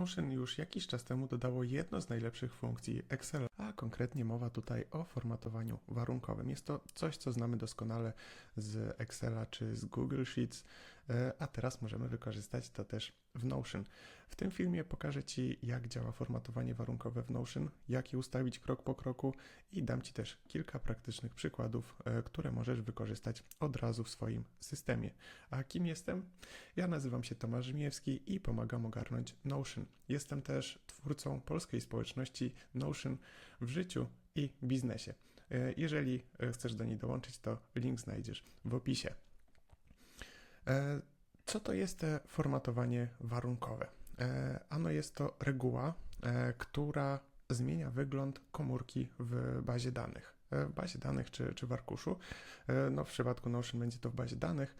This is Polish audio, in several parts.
Notion już jakiś czas temu dodało jedno z najlepszych funkcji Excel, a konkretnie mowa tutaj o formatowaniu warunkowym. Jest to coś, co znamy doskonale z Excela czy z Google Sheets, a teraz możemy wykorzystać to też w Notion. W tym filmie pokażę Ci, jak działa formatowanie warunkowe w Notion, jak je ustawić krok po kroku i dam Ci też kilka praktycznych przykładów, e, które możesz wykorzystać od razu w swoim systemie. A kim jestem? Ja nazywam się Tomasz Rzymierski i pomagam ogarnąć Notion. Jestem też twórcą polskiej społeczności Notion w życiu i biznesie. E, Jeżeli e, chcesz do niej dołączyć, to link znajdziesz w opisie. E, Co to jest formatowanie warunkowe? E, Ano jest to reguła, e, która zmienia wygląd komórki w bazie danych. W bazie danych czy, czy w arkuszu. No, w przypadku Notion będzie to w bazie danych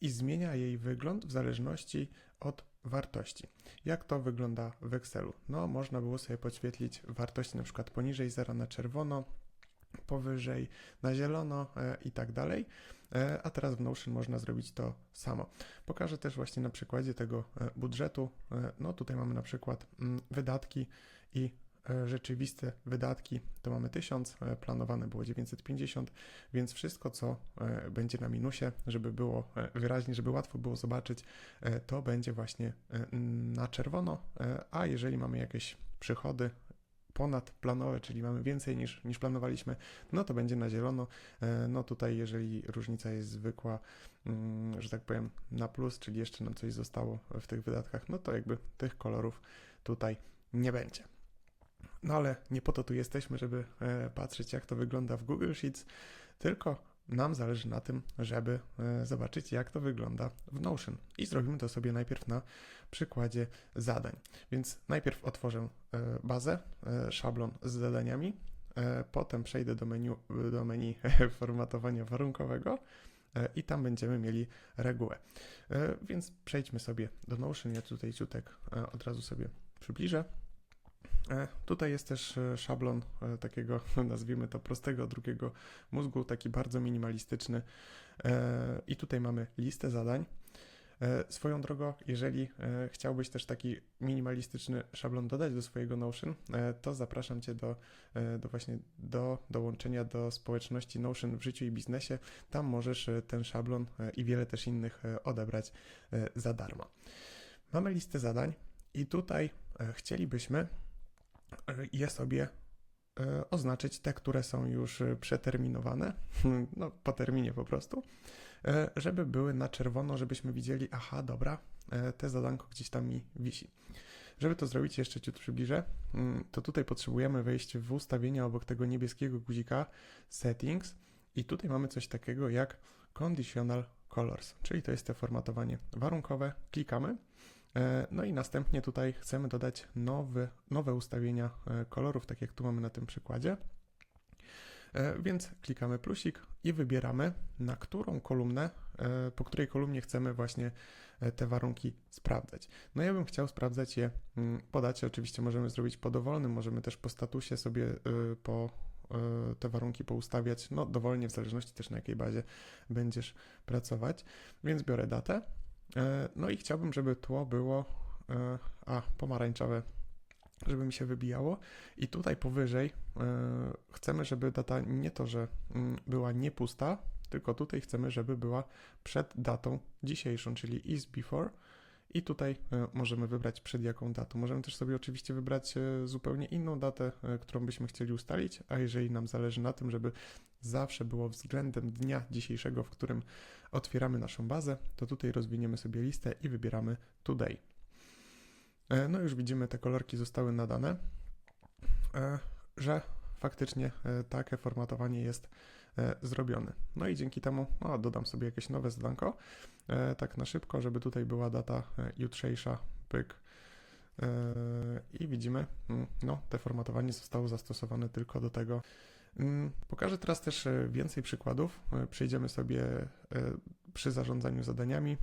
i zmienia jej wygląd w zależności od wartości. Jak to wygląda w Excelu? No, można było sobie podświetlić wartości na przykład poniżej zera na czerwono, powyżej na zielono i tak dalej. E, A teraz w Notion można zrobić to samo. Pokażę też właśnie na przykładzie tego e, budżetu. E, No tutaj mamy na przykład mm, wydatki i rzeczywiste wydatki to mamy 1000, e, planowane było 950, więc wszystko co będzie na minusie, żeby było wyraźnie, żeby łatwo było zobaczyć, to będzie właśnie na czerwono, a jeżeli mamy jakieś przychody ponadplanowe, czyli mamy więcej niż, niż planowaliśmy, no to będzie na zielono. E, No tutaj, jeżeli różnica jest zwykła, mm, że tak powiem, na plus, czyli jeszcze nam coś zostało w tych wydatkach, no to jakby tych kolorów tutaj nie będzie. No ale nie po to tu jesteśmy, żeby e, patrzeć, jak to wygląda w Google Sheets, tylko nam zależy na tym, żeby e, zobaczyć, jak to wygląda w Notion. I zrobimy to sobie najpierw na przykładzie zadań. Więc najpierw otworzę e, bazę, e, szablon z zadaniami, potem przejdę do menu, do menu formatowania warunkowego i tam będziemy mieli regułę. Więc przejdźmy sobie do Notion. Ja tutaj ciutek od razu sobie przybliżę. E, Tutaj jest też e, szablon e, takiego, nazwijmy to prostego drugiego mózgu, taki bardzo minimalistyczny. I tutaj mamy listę zadań. Swoją drogą, jeżeli chciałbyś też taki minimalistyczny szablon dodać do swojego Notion, to zapraszam Cię do, do właśnie do dołączenia do społeczności Notion w życiu i biznesie. Tam możesz ten szablon i wiele też innych odebrać za darmo. Mamy listę zadań i tutaj chcielibyśmy je sobie e, oznaczyć te, które są już e, przeterminowane, no po terminie po prostu, e, żeby były na czerwono, żebyśmy widzieli, aha, dobra, e, te zadanko gdzieś tam mi wisi. Żeby to zrobić, jeszcze ciut przybliżę, mm, to tutaj potrzebujemy wejść w ustawienia obok tego niebieskiego guzika Settings i tutaj mamy coś takiego jak Conditional Colors, czyli to jest to formatowanie warunkowe. Klikamy. E, No i następnie tutaj chcemy dodać nowy, nowe ustawienia e, kolorów, tak jak tu mamy na tym przykładzie. E, Więc klikamy plusik i wybieramy, na którą kolumnę, po której kolumnie chcemy właśnie te warunki sprawdzać. No ja bym chciał sprawdzać je mm, po dacie, oczywiście możemy zrobić po dowolnym, możemy też po statusie sobie po te warunki poustawiać, no dowolnie, w zależności też na jakiej bazie będziesz pracować. Więc biorę datę, no i chciałbym, żeby tło było, e, a pomarańczowe, żeby mi się wybijało. I tutaj powyżej e, chcemy, żeby data nie to, że mm, była nie pusta, tylko tutaj chcemy, żeby była przed datą dzisiejszą, czyli is before. I tutaj e, możemy wybrać przed jaką datą. Możemy też sobie oczywiście wybrać e, zupełnie inną datę, e, którą byśmy chcieli ustalić, a jeżeli nam zależy na tym, żeby zawsze było względem dnia dzisiejszego, w którym otwieramy naszą bazę, to tutaj rozwiniemy sobie listę i wybieramy today. E, No już widzimy, te kolorki zostały nadane, e, że faktycznie e, takie formatowanie jest zrobione. No i dzięki temu o, dodam sobie jakieś nowe zadanko, tak na szybko, żeby tutaj była data jutrzejsza, pyk. I widzimy, mm, no, te formatowanie zostało zastosowane tylko do tego. Mm, Pokażę teraz też e, więcej przykładów. E, Przejdziemy sobie e, przy zarządzaniu zadaniami,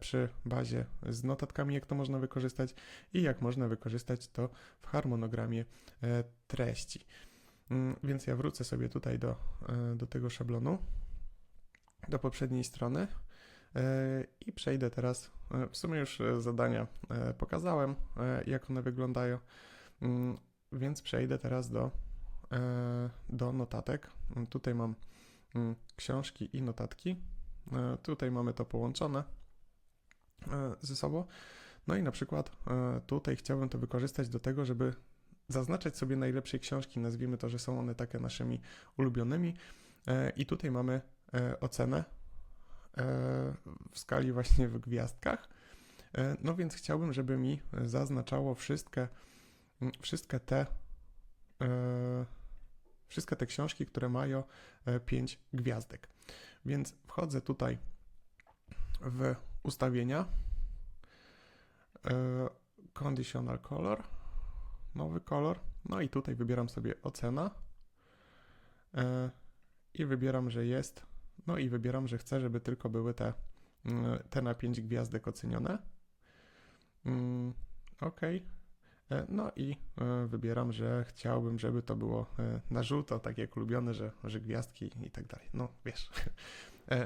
przy bazie z notatkami, jak to można wykorzystać i jak można wykorzystać to w harmonogramie treści. Mm, Więc ja wrócę sobie tutaj do, do tego szablonu, do poprzedniej strony. I przejdę teraz, w sumie już zadania pokazałem, jak one wyglądają, Mm, więc przejdę teraz do, do notatek. Tutaj mam mm, książki i notatki. E, Tutaj mamy to połączone e, ze sobą. No i na przykład e, tutaj chciałbym to wykorzystać do tego, żeby zaznaczać sobie najlepsze książki. Nazwijmy to, że są one takie naszymi ulubionymi. E, I tutaj mamy e, ocenę e, w skali właśnie w gwiazdkach. E, No więc chciałbym, żeby mi zaznaczało wszystkie, wszystkie te e, wszystkie te książki, które mają 5 gwiazdek. Więc wchodzę tutaj w ustawienia e, conditional color, nowy kolor, no i tutaj wybieram sobie ocena e, i wybieram, że jest, no i wybieram, że chcę, żeby tylko były te, mm, te na 5 gwiazdek ocenione. Mm, OK. E, No i e, wybieram, że chciałbym, żeby to było e, na żółto, tak jak ulubione, że, że gwiazdki i tak dalej. No, wiesz.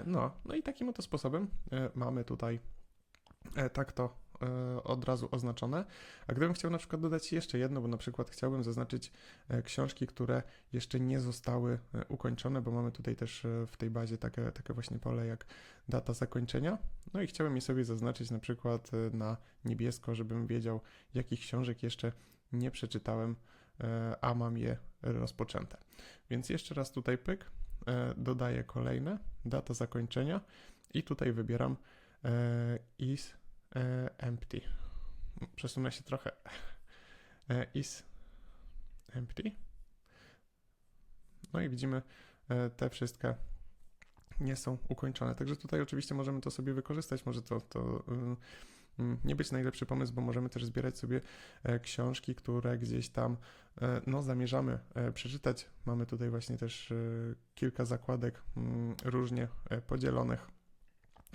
No, no i takim oto sposobem mamy tutaj tak to od razu oznaczone. A gdybym chciał na przykład dodać jeszcze jedno, bo na przykład chciałbym zaznaczyć e, książki, które jeszcze nie zostały e, ukończone, bo mamy tutaj też e, w tej bazie takie, takie właśnie pole jak data zakończenia. No i chciałbym je sobie zaznaczyć na przykład e, na niebiesko, żebym wiedział, jakich książek jeszcze nie przeczytałem, e, a mam je rozpoczęte. Więc jeszcze raz tutaj pyk, e, dodaję kolejne, data zakończenia i tutaj wybieram e, is e, empty. Przesunę się trochę. E, is empty. No i widzimy, e, te wszystkie nie są ukończone. Także tutaj oczywiście możemy to sobie wykorzystać. Może to, to y, y, nie być najlepszy pomysł, bo możemy też zbierać sobie e, książki, które gdzieś tam e, no, zamierzamy e, przeczytać. Mamy tutaj właśnie też e, kilka zakładek mm, różnie e, podzielonych,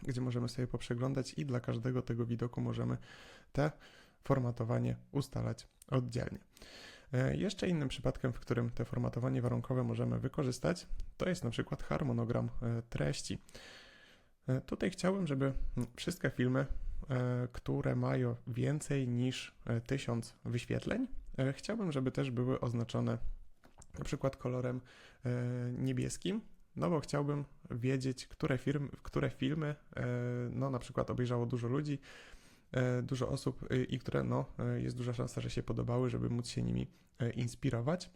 gdzie możemy sobie poprzeglądać i dla każdego tego widoku możemy te formatowanie ustalać oddzielnie. E, Jeszcze innym przypadkiem, w którym te formatowanie warunkowe możemy wykorzystać, to jest na przykład harmonogram e, treści. E, Tutaj chciałbym, żeby wszystkie filmy, które mają więcej niż e, 1000 wyświetleń, chciałbym, żeby też były oznaczone na przykład kolorem niebieskim, no bo chciałbym wiedzieć, które, firmy, które filmy e, no na przykład obejrzało dużo ludzi, e, dużo osób e, i które no jest duża szansa, że się podobały, żeby móc się nimi inspirować.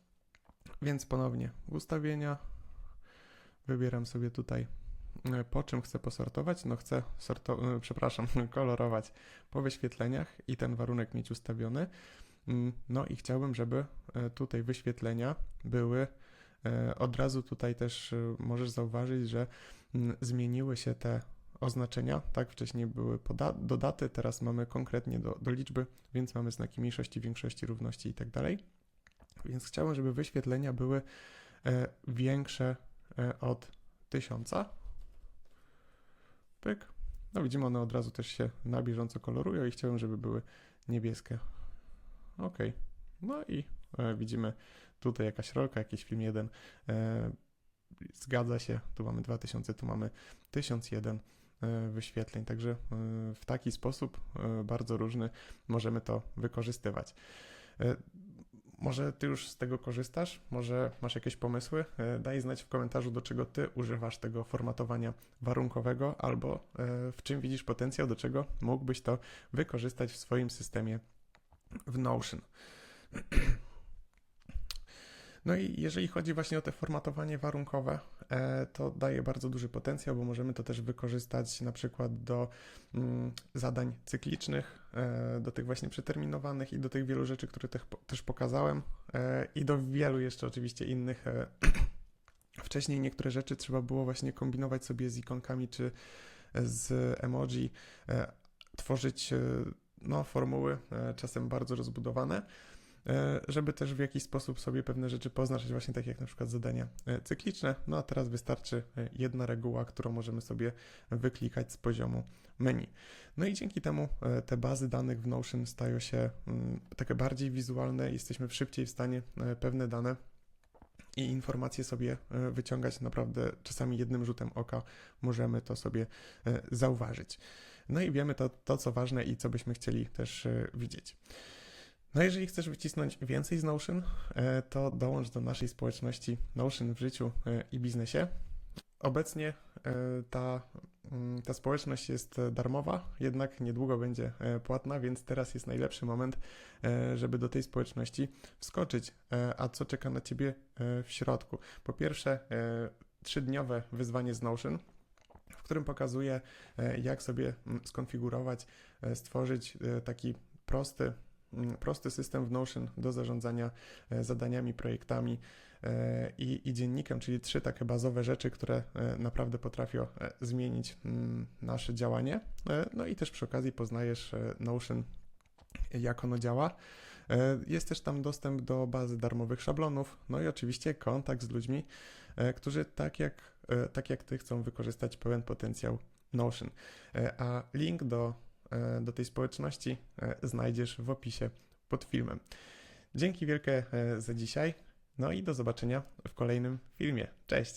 Więc ponownie ustawienia. Wybieram sobie tutaj po czym chcę posortować. No chcę sorto- przepraszam, kolorować po wyświetleniach i ten warunek mieć ustawiony. Mm, No i chciałbym, żeby tutaj wyświetlenia były od razu tutaj też e, możesz zauważyć, że mm, zmieniły się te oznaczenia, tak? Wcześniej były do daty, teraz mamy konkretnie do, do liczby, więc mamy znaki mniejszości, większości, równości i tak dalej. Więc chciałbym, żeby wyświetlenia były e, większe e, od tysiąca. Pyk. No widzimy, one od razu też się na bieżąco kolorują i chciałbym, żeby były niebieskie. Ok. No i e, widzimy tutaj jakaś rolka, jakiś film jeden. E, zgadza się, tu mamy 2000, tu mamy 1001 e, wyświetleń, także e, w taki sposób bardzo różny możemy to wykorzystywać. Może ty już z tego korzystasz? Może masz jakieś pomysły? Daj znać w komentarzu, do czego ty używasz tego formatowania warunkowego, albo w czym widzisz potencjał, do czego mógłbyś to wykorzystać w swoim systemie w Notion. No i jeżeli chodzi właśnie o te formatowanie warunkowe, e, to daje bardzo duży potencjał, bo możemy to też wykorzystać na przykład do mm, zadań cyklicznych, e, do tych właśnie przeterminowanych i do tych wielu rzeczy, które też, pokazałem e, i do wielu jeszcze oczywiście innych. Wcześniej niektóre rzeczy trzeba było właśnie kombinować sobie z ikonkami czy z emoji, tworzyć no, formuły, czasem bardzo rozbudowane, żeby też w jakiś sposób sobie pewne rzeczy poznaczyć, właśnie tak jak na przykład zadania e, cykliczne. No a teraz wystarczy e, jedna reguła, którą możemy sobie wyklikać z poziomu menu. No i dzięki temu e, te bazy danych w Notion stają się mm, takie bardziej wizualne, jesteśmy szybciej w stanie e, pewne dane i informacje sobie e, wyciągać naprawdę czasami jednym rzutem oka możemy to sobie e, zauważyć. No i wiemy to, to co ważne i co byśmy chcieli też e, widzieć. No jeżeli chcesz wycisnąć więcej z Notion, e, to dołącz do naszej społeczności Notion w życiu e, i biznesie. Obecnie e, ta, mm, ta społeczność jest darmowa, jednak niedługo będzie płatna, więc teraz jest najlepszy moment, żeby do tej społeczności wskoczyć. A co czeka na Ciebie w środku? Po pierwsze, trzydniowe wyzwanie z Notion, w którym pokazuję, jak sobie mm, skonfigurować, stworzyć taki prosty, prosty system w Notion do zarządzania e, zadaniami, projektami e, i, i dziennikiem, czyli trzy takie bazowe rzeczy, które e, naprawdę potrafią zmienić mm, nasze działanie. No i też przy okazji poznajesz Notion, jak ono działa. Jest też tam dostęp do bazy darmowych szablonów, no i oczywiście kontakt z ludźmi, którzy tak jak, tak jak Ty chcą wykorzystać pełen potencjał Notion. A link do, do tej społeczności e, znajdziesz w opisie pod filmem. Dzięki wielkie e, za dzisiaj, no i do zobaczenia w kolejnym filmie. Cześć!